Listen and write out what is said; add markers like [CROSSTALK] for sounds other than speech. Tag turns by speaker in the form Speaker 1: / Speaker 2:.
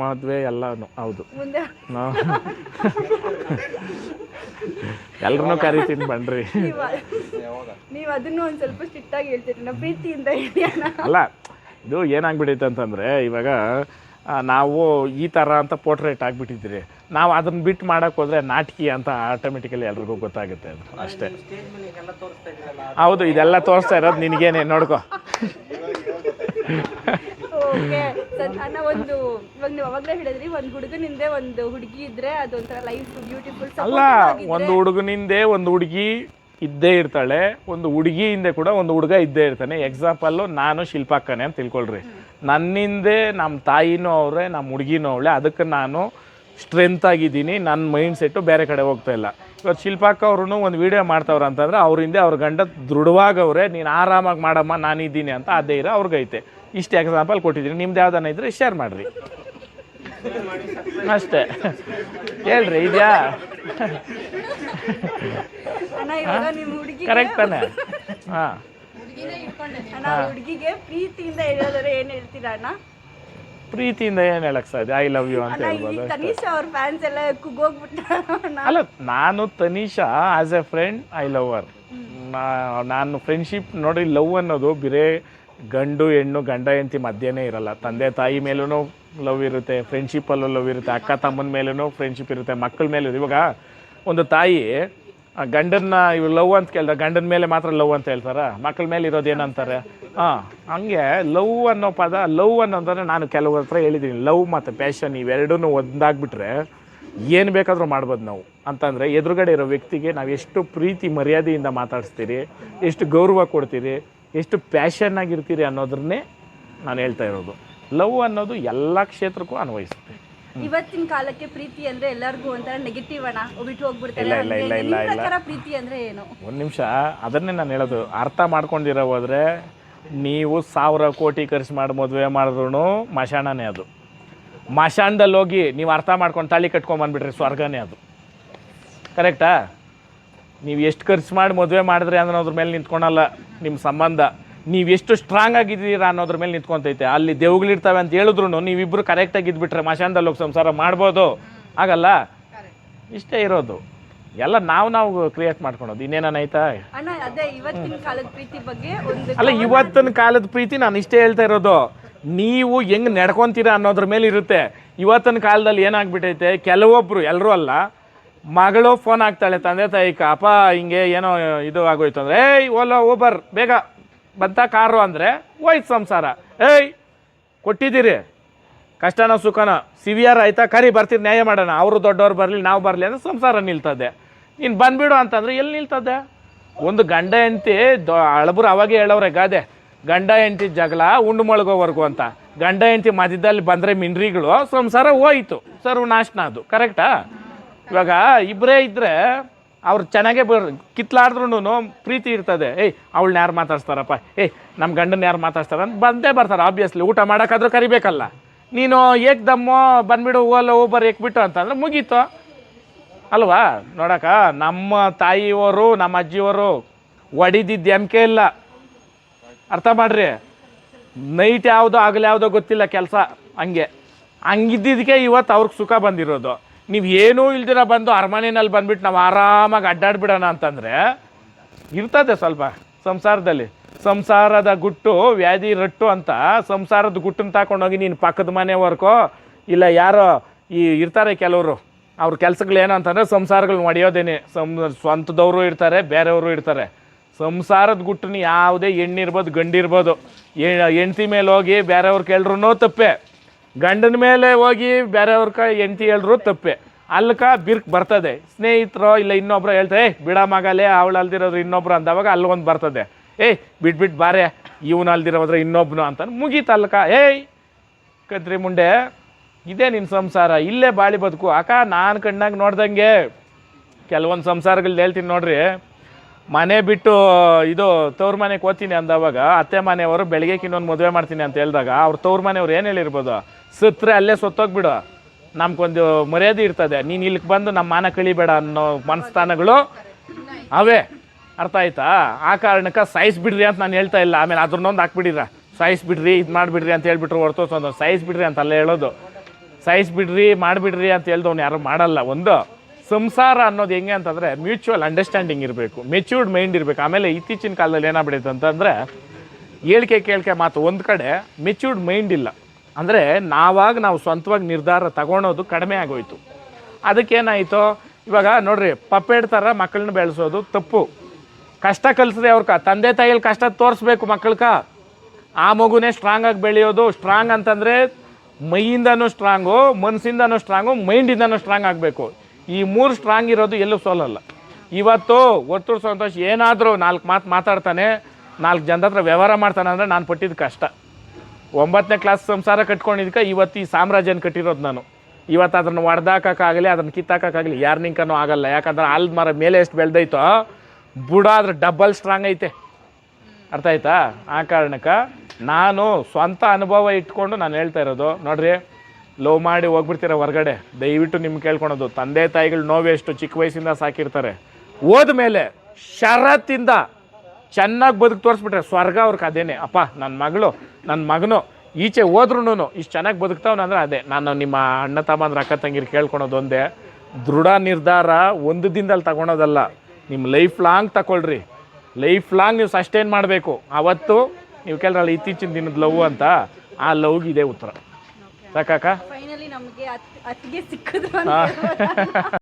Speaker 1: ಮದುವೆ ಎಲ್ಲಾನು ಹೌದು.
Speaker 2: ಎಲ್ರು
Speaker 1: ನಾವು ಎಲ್ರನ್ನೂ ಕರಿತೀನಿ ಬನ್ರಿ.
Speaker 2: ನೀವು ಅದನ್ನು ಒಂದು ಸ್ವಲ್ಪ ಸ್ಟ್ರಿಕ್ಟ್ ಆಗಿ ಹೇಳ್ತೀರಿ ಪ್ರೀತಿಯಿಂದ
Speaker 1: ಅಲ್ಲ ಇದು ಏನಾಗ್ಬಿಟ್ಟೈತೆ ಅಂತಂದರೆ ಇವಾಗ ನಾವು ಈ ಥರ ಅಂತ ಪೋರ್ಟ್ರೇಟ್ ಆಗಿಬಿಟ್ಟಿದ್ದೀರಿ. ನಾವು ಅದನ್ನ ಬಿಟ್ಟು ಮಾಡೋಕೆ ಹೋದ್ರೆ ನಾಟಕಿ ಅಂತ ಆಟೋಮೆಟಿಕಲಿ ಎಲ್ರಿಗೂ ಗೊತ್ತಾಗುತ್ತೆ ಅದು. ಅಷ್ಟೇ. ಹೌದು ಇದೆಲ್ಲ ತೋರಿಸ್ತಾ ಇರೋದು ನಿನಗೇನೆ ನೋಡ್ಕೊ.
Speaker 2: ಓಕೆ. ಅನ್ನ ಒಂದು ಇವಾಗ ನೀವು ಅವಾಗಲೇ ಹೇಳಿದ್ರಿ ಒಂದು ಹುಡುಗನಿಂದೆ ಒಂದು ಹುಡುಗಿ ಇದ್ರೆ ಅದೊಂಥರ ಲೈಫ್ ಬ್ಯೂಟಿಫುಲ್
Speaker 1: ಅಲ್ಲ ಒಂದು ಹುಡುಗನಿಂದೆ ಒಂದು ಹುಡುಗಿ ಇದ್ದೇ ಇರ್ತಾಳೆ ಒಂದು ಹುಡುಗಿ ಹಿಂದೆ ಕೂಡ ಒಂದು ಹುಡುಗ ಇದ್ದೇ ಇರ್ತಾನೆ. ಎಕ್ಸಾಂಪಲ್ಲು ನಾನು ಶಿಲ್ಪಾಕ್ಕನೆ ಅಂತ ತಿಳ್ಕೊಳ್ರಿ. ನನ್ನಿಂದೆ ನಮ್ಮ ತಾಯಿನೂ ಅವರೇ ನಮ್ಮ ಹುಡುಗಿನೂ ಅವಳೆ ಅದಕ್ಕೆ ನಾನು ಸ್ಟ್ರೆಂತ್ ಆಗಿದ್ದೀನಿ ನನ್ನ ಮೈಂಡ್ ಸೆಟ್ಟು ಬೇರೆ ಕಡೆ ಹೋಗ್ತಾ ಇಲ್ಲ. ಇವತ್ತು ಶಿಲ್ಪಾಕ್ಕ ಅವರು ಒಂದು ವಿಡಿಯೋ ಮಾಡ್ತಾವ್ರ ಅಂತಂದ್ರೆ ಅವ್ರ ಹಿಂದೆ ಅವ್ರ ಗಂಡ ದೃಢವಾಗವ್ರೆ ನೀನು ಆರಾಮಾಗಿ ಮಾಡಮ್ಮ ನಾನಿದ್ದೀನಿ ಅಂತ ಅದೇ ಇರೋ ಅವ್ರಿಗೈತೆ. ಇಷ್ಟು ಎಕ್ಸಾಂಪಲ್ ಕೊಟ್ಟಿದ್ದೀನಿ. ನಿಮ್ದು ಯಾವ್ದಾನ ಇದ್ರೆ ಶೇರ್ ಮಾಡಿರಿ. ಅಷ್ಟೇ. ಹೇಳ್ರಿ ಇದ್ಯಾ? ಕರೆಕ್ಟ್ ತಾನೆ? [LAUGHS] ಹಾಂ.
Speaker 2: ಹುಡುಗಿಗೆ ಪ್ರೀತಿಯಿಂದ ಹೇಳೋದಾದ್ರೆ ಏನು ಹೇಳ್ತೀರಾ ಅಣ್ಣ?
Speaker 1: ಪ್ರೀತಿಯಿಂದ ಏನು ಹೇಳಕ್ ಸಾಧ್ಯ? ಐ ಲವ್ ಯು ಅಂತ ಹೇಳ್ಬೋದು ಅಲ್ಲ ನಾನು Tanisha as a friend I love our ನಾನು ಫ್ರೆಂಡ್ಶಿಪ್ ನೋಡಿ ಲವ್ ಅನ್ನೋದು ಬೇರೆ ಗಂಡು, ಹೆಣ್ಣು, ಗಂಡ, ಹೆಂಡತಿ ಮಧ್ಯನೇ ಇರಲ್ಲ. ತಂದೆ, ತಾಯಿ ಮೇಲೂ ಲವ್ ಇರುತ್ತೆ ಫ್ರೆಂಡ್ಶಿಪ್ಪಲ್ಲೂ ಲವ್ ಇರುತ್ತೆ, ಅಕ್ಕ, ತಮ್ಮನ ಮೇಲೂ ಫ್ರೆಂಡ್ಶಿಪ್ ಇರುತ್ತೆ, ಮಕ್ಕಳ ಮೇಲೂ ಇವಾಗ ಒಂದು ತಾಯಿ ಗಂಡನ್ನ ಇವ್ ಲವ್ ಅಂತ ಕೇಳಿದ್ರೆ ಗಂಡನ ಮೇಲೆ ಮಾತ್ರ ಲವ್ ಅಂತ ಹೇಳ್ತಾರೆ? ಮಕ್ಕಳ ಮೇಲೆ ಇರೋದು ಏನಂತಾರೆ? ಹಾಂ ಹಂಗೆ ಲವ್ ಅನ್ನೋ ಪದ ಲವ್ ಅನ್ನೋದಂದ್ರೆ ನಾನು ಕೆಲವು ಹತ್ರ ಹೇಳಿದ್ದೀನಿ ಲವ್ ಮತ್ತು ಪ್ಯಾಷನ್ ಇವೆರಡೂ ಒಂದಾಗ್ಬಿಟ್ರೆ ಏನು ಬೇಕಾದರೂ ಮಾಡ್ಬೋದು ನಾವು. ಅಂತಂದರೆ ಎದುರುಗಡೆ ಇರೋ ವ್ಯಕ್ತಿಗೆ ನಾವು ಎಷ್ಟು ಪ್ರೀತಿ, ಮರ್ಯಾದೆಯಿಂದ ಮಾತಾಡಿಸ್ತೀರಿ, ಎಷ್ಟು ಗೌರವ ಕೊಡ್ತೀರಿ ಎಷ್ಟು ಪ್ಯಾಷನ್ ಆಗಿರ್ತೀರಿ ಅನ್ನೋದ್ರನ್ನೇ ನಾನು ಹೇಳ್ತಾ ಇರೋದು. ಲವ್ ಅನ್ನೋದು ಎಲ್ಲ ಕ್ಷೇತ್ರಕ್ಕೂ ಅನ್ವಯಿಸುತ್ತೆ.
Speaker 2: ಇವತ್ತಿನ ಕಾಲಕ್ಕೆ ಪ್ರೀತಿ ಅಂದ್ರೆ ಎಲ್ಲರಿಗೂ ಒಂಥರ ನೆಗೆಟಿವ್ ಅಣ್ಣ. ಬಿಟ್ಟು ಹೋಗ್ಬಿಡ್ತಾರೆ.
Speaker 1: ಇಲ್ಲ, ಇಲ್ಲ, ಇಲ್ಲ, ಇಲ್ಲ, ಇಲ್ಲ.
Speaker 2: ಪ್ರಕಾರ ಪ್ರೀತಿ ಅಂದ್ರೆ ಏನು?
Speaker 1: ಒಂದು ನಿಮಿಷ ಅದನ್ನೇ ನಾನು ಹೇಳೋದು. ಅರ್ಥ ಮಾಡ್ಕೊಂಡಿರೋ ಹೋದ್ರೆ ನೀವು ಸಾವಿರ ಕೋಟಿ ಖರ್ಚು ಮಾಡಿ ಮದುವೆ ಮಾಡಿದ್ರು ಮಶಾಣನೇ ಅದು. ಮಶಾಣದಲ್ಲಿ ಹೋಗಿ ನೀವು ಅರ್ಥ ಮಾಡ್ಕೊಂಡು ತಾಳಿ ಕಟ್ಕೊಂಬಂದ್ಬಿಟ್ರೆ ಸ್ವರ್ಗನೇ ಅದು. ಕರೆಕ್ಟಾ ನೀವು ಎಷ್ಟು ಖರ್ಚು ಮಾಡಿ ಮದುವೆ ಮಾಡಿದ್ರಿ ಅನ್ನೋದ್ರ ಮೇಲೆ ನಿಂತ್ಕೊಳಲ್ಲ ನಿಮ್ಮ ಸಂಬಂಧ. ನೀವು ಎಷ್ಟು ಸ್ಟ್ರಾಂಗ್ ಆಗಿದ್ದೀರಾ ಅನ್ನೋದ್ರ ಮೇಲೆ ನಿಂತ್ಕೊಂತೈತೆ. ಅಲ್ಲಿ ದೇವುಗಳಿರ್ತವೆ ಅಂತ ಹೇಳಿದ್ರು ನೀವಿಬ್ಬರು ಕರೆಕ್ಟಾಗಿ ಇದ್ಬಿಟ್ರೆ ಮಶಾನದಲ್ಲಿ ಹೋಗಿ ಸಂಸಾರ ಮಾಡ್ಬೋದು. ಆಗಲ್ಲ? ಇಷ್ಟೇ ಇರೋದು. ಎಲ್ಲ ನಾವು ನಾವು ಕ್ರಿಯೇಟ್ ಮಾಡ್ಕೊಳೋದು. ಇನ್ನೇನಾಯ್ತಾ ಅಲ್ಲ ಇವತ್ತಿನ ಕಾಲದ ಪ್ರೀತಿ ನಾನು ಇಷ್ಟೇ ಹೇಳ್ತಾ ಇರೋದು. ನೀವು ಹೆಂಗ್ ನಡ್ಕೊಂತೀರಾ ಅನ್ನೋದ್ರ ಮೇಲೆ ಇರುತ್ತೆ. ಇವತ್ತಿನ ಕಾಲದಲ್ಲಿ ಏನಾಗ್ಬಿಟ್ಟೈತೆ? ಕೆಲವೊಬ್ರು ಎಲ್ಲರೂ ಅಲ್ಲ ಮಗಳು ಫೋನ್ ಆಗ್ತಾಳೆ ತಂದೆ ತಾಯಿ, ಅಪ್ಪ, ಹಿಂಗೆ ಏನೋ ಇದು ಆಗೋಯ್ತು ಅಂದ್ರೆ, ಏಯ್, ಓಲೋ ಊಬರ್ ಬೇಗ ಬಂತ ಕಾರು ಅಂದರೆ, ಹೋಯ್ತು ಸಂಸಾರ. ಏಯ್, ಕೊಟ್ಟಿದ್ದೀರಿ. ಕಷ್ಟನೋ ಸುಖನೋ ಸಿವಿಯರ್ ಆಯ್ತಾ? ಕರಿ ಬರ್ತೀರಿ ನ್ಯಾಯ ಮಾಡೋಣ. ಅವರು ದೊಡ್ಡವ್ರು ಬರಲಿ, ನಾವು ಬರಲಿ ಅಂದ್ರೆ ಸಂಸಾರ ನಿಲ್ತದೆ. ನೀನು ಬಂದ್ಬಿಡು ಅಂತಂದ್ರೆ ಎಲ್ಲಿ ನಿಲ್ತದೆ? ಒಂದು ಗಂಡ ಹೆಂಡತಿ, ದೊ ಅಳಬ್ರು ಅವಾಗೇ ಹೇಳೋರೆ ಗಾದೆ, ಗಂಡ ಹೆಂಡತಿ ಜಗಳ, ಉಂಡು ಮೊಳಗೋವರೆಗೂ ಅಂತ. ಗಂಡ ಹೆಂಡತಿ ಮಧ್ಯದಲ್ಲಿ ಬಂದರೆ ಮಿನ್ರಿಗಳು ಸಂಸಾರ ಹೋಯಿತು. ಸರ್ವನಾಶನ ಅದು. ಕರೆಕ್ಟಾ? ಇವಾಗ ಇಬ್ಬರೇ ಇದ್ದರೆ ಅವ್ರು ಚೆನ್ನಾಗೇ ಬರ್ ಕಿತ್ಲಾಡಿದ್ರು ಪ್ರೀತಿ ಇರ್ತದೆ. ಏಯ್, ಅವಳನ್ನ ಯಾರು ಮಾತಾಡ್ಸ್ತಾರಪ್ಪ? ಏಯ್ ನಮ್ಮ ಗಂಡನ ಯಾರು ಮಾತಾಡ್ಸ್ತಾರ? ಅಂತ ಬಂದೇ ಬರ್ತಾರೆ ಆಬ್ವಿಯಸ್ಲಿ ಊಟ ಮಾಡೋಕ್ಕಾದ್ರೂ ಕರಿಬೇಕಲ್ಲ. ನೀನು ಏಕ್ ದಮ್ಮೋ, ಬಂದ್ಬಿಡು ಓಲೋ ಊಬರ್ ಏಕ್ಬಿಟ್ಟು ಅಂತಂದ್ರೆ ಮುಗೀತು. ಅಲ್ವಾ? ನೋಡಕ್ಕ, ನಮ್ಮ ತಾಯಿಯವರು, ನಮ್ಮ ಅಜ್ಜಿಯವರು ಒಡಿದಿದ್ದು ಎಮ್ಕೆ ಇಲ್ಲ. ಅರ್ಥ ಮಾಡ್ರಿ? ನೈಟ್ ಯಾವುದೋ, ಆಗಲಿ ಯಾವುದೋ ಗೊತ್ತಿಲ್ಲ ಕೆಲಸ ಹಂಗೆ. ಹಂಗಿದ್ದಿದ್ದಕ್ಕೆ ಇವತ್ತು ಅವ್ರಿಗೆ ಸುಖ ಬಂದಿರೋದು. ನೀವು ಏನೂ ಇಲ್ದಿರ ಬಂದು ಅರಮನೆಯಲ್ಲಿ ಬಂದ್ಬಿಟ್ಟು ನಾವು ಆರಾಮಾಗಿ ಅಡ್ಡಾಡ್ಬಿಡೋಣ ಅಂತಂದರೆ ಇರ್ತದೆ ಸ್ವಲ್ಪ ಸಂಸಾರದಲ್ಲಿ. ಸಂಸಾರದ ಗುಟ್ಟು, ವ್ಯಾಧಿ ರಟ್ಟು ಅಂತ ಸಂಸಾರದ ಗುಟ್ಟನ್ನು ತಗೊಂಡೋಗಿ ನೀನು ಪಕ್ಕದ ಮನೆವರೆಗೋ ಇಲ್ಲ ಯಾರೋ ಈ ಇರ್ತಾರೆ ಕೆಲವರು, ಅವ್ರ ಕೆಲ್ಸಗಳೇನು ಅಂತಂದರೆ ಸಂಸಾರಗಳನ್ನ ಒಡೆಯೋದೇನೆ ಸಂ ಸ್ವಂತದವರು ಇರ್ತಾರೆ, ಬೇರೆಯವರು ಇರ್ತಾರೆ. ಸಂಸಾರದ ಗುಟ್ಟನ್ನು ಯಾವುದೇ ಹೆಣ್ಣಿರ್ಬೋದು, ಗಂಡಿರ್ಬೋದು ಹೆಂಡ್ತಿ ಮೇಲೆ ಹೋಗಿ ಬೇರೆಯವ್ರು ಕೇಳ್ರು ತಪ್ಪೆ. ಗಂಡನ ಮೇಲೆ ಹೋಗಿ ಬೇರೆಯವ್ರ ಕೈ ಹೆಂಡ್ತಿ ಹೇಳಿದ್ರು ತಪ್ಪೆ. ಅಲ್ಲಕ ಬಿರ್ಕ್ ಬರ್ತದೆ. ಸ್ನೇಹಿತರು ಇಲ್ಲ ಇನ್ನೊಬ್ರು ಹೇಳ್ತಾರೆ, ಏಯ್, ಬಿಡ ಮಗಲೇ ಅವಳು ಅಲ್ದಿರೋದ್ರ ಇನ್ನೊಬ್ರು ಅಂದವಾಗ ಅಲ್ಲಿ ಒಂದು ಬರ್ತದೆ. ಏಯ್ ಬಿಟ್ಬಿಟ್ಟು ಬಾರೆ, ಇವನು ಅಲ್ದಿರೋದ್ರೆ ಇನ್ನೊಬ್ನು ಅಂತ ಮುಗೀತು ಅಲ್ಕ. ಏಯ್, ಕದ್ರಿ ಮುಂಡೆ, ಇದೇ ನಿನ್ನ ಸಂಸಾರ, ಇಲ್ಲೇ ಬಾಳಿ ಬದುಕು. ಅಕ್ಕ, ನಾನು ಕಣ್ಣಾಗ ನೋಡ್ದಂಗೆ ಕೆಲವೊಂದು ಸಂಸಾರಗಳು ಹೇಳ್ತೀನಿ ನೋಡ್ರಿ. ಮನೆ ಬಿಟ್ಟು, ಇದು ತವ್ರ ಮನೆಗೆ ಓದ್ತೀನಿ ಅಂದವಾಗ ಅತ್ತೆ ಮನೆಯವರು ಬೆಳಗ್ಗೆ ಇನ್ನೊಂದು ಮದುವೆ ಮಾಡ್ತೀನಿ ಅಂತ ಹೇಳಿದಾಗ ಅವ್ರು ತವ್ರ ಮನೆಯವ್ರು ಏನು ಹೇಳಿರ್ಬೋದು? ಸತ್ರೆ ಅಲ್ಲೇ ಸೊತ್ತೋಗ್ಬಿಡು. ನಮ್ಗೊಂದು ಮರ್ಯಾದೆ ಇರ್ತದೆ. ನೀನು ಇಲ್ಲಿಗೆ ಬಂದು ನಮ್ಮ ಮಾನ ಕಳಿಬೇಡ ಅನ್ನೋ ಮನಸ್ಥಾನಗಳು ಅವೇ. ಅರ್ಥ ಆಯ್ತಾ? ಆ ಕಾರಣಕ್ಕೆ ಸಾಯಿಸ್ಬಿಡ್ರಿ ಅಂತ ನಾನು ಹೇಳ್ತಾ ಇಲ್ಲ. ಆಮೇಲೆ ಅದ್ರನ್ನೊಂದು ಹಾಕ್ಬಿಡಿರ. ಸಾಯಿಸ್ಬಿಡ್ರಿ, ಇದು ಮಾಡಿಬಿಡ್ರಿ ಅಂತ ಹೇಳ್ಬಿಟ್ರು ಹೊರತು ಸೈಸ್ ಬಿಡ್ರಿ ಅಂತ ಅಲ್ಲೇ ಹೇಳೋದು. ಸಾಯಿಸ್ಬಿಡ್ರಿ, ಮಾಡಿಬಿಡ್ರಿ ಅಂತ ಹೇಳ್ದವ್ನು ಯಾರು ಮಾಡಲ್ಲ. ಒಂದು, ಸಂಸಾರ ಅನ್ನೋದು ಹೆಂಗೆ ಅಂತಂದರೆ ಮ್ಯೂಚುವಲ್ ಅಂಡರ್ಸ್ಟ್ಯಾಂಡಿಂಗ್ ಇರಬೇಕು. ಮೆಚ್ಯೂರ್ಡ್ ಮೈಂಡ್ ಇರಬೇಕು. ಆಮೇಲೆ ಇತ್ತೀಚಿನ ಕಾಲದಲ್ಲಿ ಏನಾಗ್ಬಿಡೈತೆ ಅಂತಂದರೆ ಹೇಳಿಕೆ ಕೇಳಿಕೆ ಮಾತು ಒಂದು ಕಡೆ ಮೆಚ್ಯೂರ್ಡ್ ಮೈಂಡ್ ಇಲ್ಲ. ಅಂದರೆ ನಾವಾಗ ನಾವು ಸ್ವಂತವಾಗಿ ನಿರ್ಧಾರ ತಗೊಳೋದು ಕಡಿಮೆ ಆಗೋಯ್ತು. ಅದಕ್ಕೇನಾಯಿತು, ಇವಾಗ ನೋಡ್ರಿ, ಪಪ್ಪೇಡ್ ಥರ ಮಕ್ಕಳನ್ನ ಬೆಳೆಸೋದು ತಪ್ಪು. ಕಷ್ಟ ಕಲಿಸದೆ ಅವ್ರ ತಂದೆ ತಾಯಿಯಲ್ಲಿ ಕಷ್ಟ ತೋರಿಸ್ಬೇಕು ಮಕ್ಕಳ್ಕ ಆ ಮಗುನೇ ಸ್ಟ್ರಾಂಗ್ ಆಗಿ ಬೆಳೆಯೋದು ಸ್ಟ್ರಾಂಗ್ ಅಂತಂದರೆ ಮೈಯಿಂದನೂ ಸ್ಟ್ರಾಂಗು ಮನಸ್ಸಿಂದನೂ ಸ್ಟ್ರಾಂಗು ಮೈಂಡಿಂದನೂ ಸ್ಟ್ರಾಂಗ್ ಆಗಬೇಕು. ಈ ಮೂರು ಸ್ಟ್ರಾಂಗ್ ಇರೋದು ಎಲ್ಲೂ ಸೋಲಲ್ಲ. ಇವತ್ತು ಒತ್ತು ಸಂತೋಷ ಏನಾದರೂ ನಾಲ್ಕು ಮಾತು ಮಾತಾಡ್ತಾನೆ, ನಾಲ್ಕು ಜನದ ಹತ್ರ ವ್ಯವಹಾರ ಮಾಡ್ತಾನೆ ಅಂದರೆ ನಾನು ಪಟ್ಟಿದ್ದು ಕಷ್ಟ. ಒಂಬತ್ತನೇ ಕ್ಲಾಸ್ ಸಂಸಾರ ಕಟ್ಕೊಂಡಿದ್ದಕ್ಕೆ ಇವತ್ತು ಈ ಸಾಮ್ರಾಜ್ಯನ ಕಟ್ಟಿರೋದು ನಾನು. ಇವತ್ತು ಅದನ್ನು ಒಡೆದಾಕಾಗಲಿ ಅದನ್ನು ಕಿತ್ತಾಕಾಗಲಿ ಯಾರು ನಿಂಕನೂ ಆಗಲ್ಲ. ಯಾಕಂದ್ರೆ ಆಲ್ದ ಮರ ಮೇಲೆ ಎಷ್ಟು ಬೆಳೆದೈತೋ, ಬುಡ ಅದ್ರ ಡಬಲ್ ಸ್ಟ್ರಾಂಗ್ ಐತೆ. ಅರ್ಥ ಆಯ್ತಾ? ಆ ಕಾರಣಕ್ಕೆ ನಾನು ಸ್ವಂತ ಅನುಭವ ಇಟ್ಕೊಂಡು ನಾನು ಹೇಳ್ತಾ ಇರೋದು, ನೋಡ್ರಿ, ಲವ್ ಮಾಡಿ ಹೋಗ್ಬಿಡ್ತೀರ ಹೊರಗಡೆ. ದಯವಿಟ್ಟು ನಿಮ್ಗೆ ಕೇಳ್ಕೊಳೋದು. ತಂದೆ ತಾಯಿಗಳು ನೋವೆಷ್ಟು ಚಿಕ್ಕ ವಯಸ್ಸಿಂದ ಸಾಕಿರ್ತಾರೆ. ಹೋದ್ಮೇಲೆ ಷರತ್ತಿಂದ ಚೆನ್ನಾಗಿ ಬದುಕು ತೋರಿಸ್ಬಿಟ್ರೆ ಸ್ವರ್ಗ ಅವ್ರಿಗೆ ಅದೇನೆ ಅಪ್ಪ ನನ್ನ ಮಗಳು ನನ್ನ ಮಗನು ಈಚೆ ಹೋದ್ರೂ ಇಷ್ಟು ಚೆನ್ನಾಗಿ ಬದುಕ್ತಾವ್ನಂದ್ರೆ ಅದೇ. ನಾನು ನಿಮ್ಮ ಅಣ್ಣ ತಮ್ಮಂದ್ರೆ ಅಕ್ಕ ತಂಗಿರು ಕೇಳ್ಕೊಳೋದೊಂದೇ ದೃಢ ನಿರ್ಧಾರ ಒಂದು ದಿನದಲ್ಲಿ ತಗೊಳೋದಲ್ಲ. ನಿಮ್ಮ ಲೈಫ್ ಲಾಂಗ್ ತಗೊಳ್ರಿ ಲೈಫ್ ಲಾಂಗ್ ನೀವು ಸಸ್ಟೈನ್ ಮಾಡಬೇಕು. ಅವತ್ತು ನೀವು ಕೇಳಿದ್ರಲ್ಲ ಇತ್ತೀಚಿನ ದಿನದ ಲವ್ ಅಂತ? ಆ ಲವ್ಗೆ ಇದೇ ಉತ್ತರ. ಸಾಕಾಕ
Speaker 2: ಫೈನಲಿ ನಮಗೆ ಸಿಕ್ಕಿದ್ರು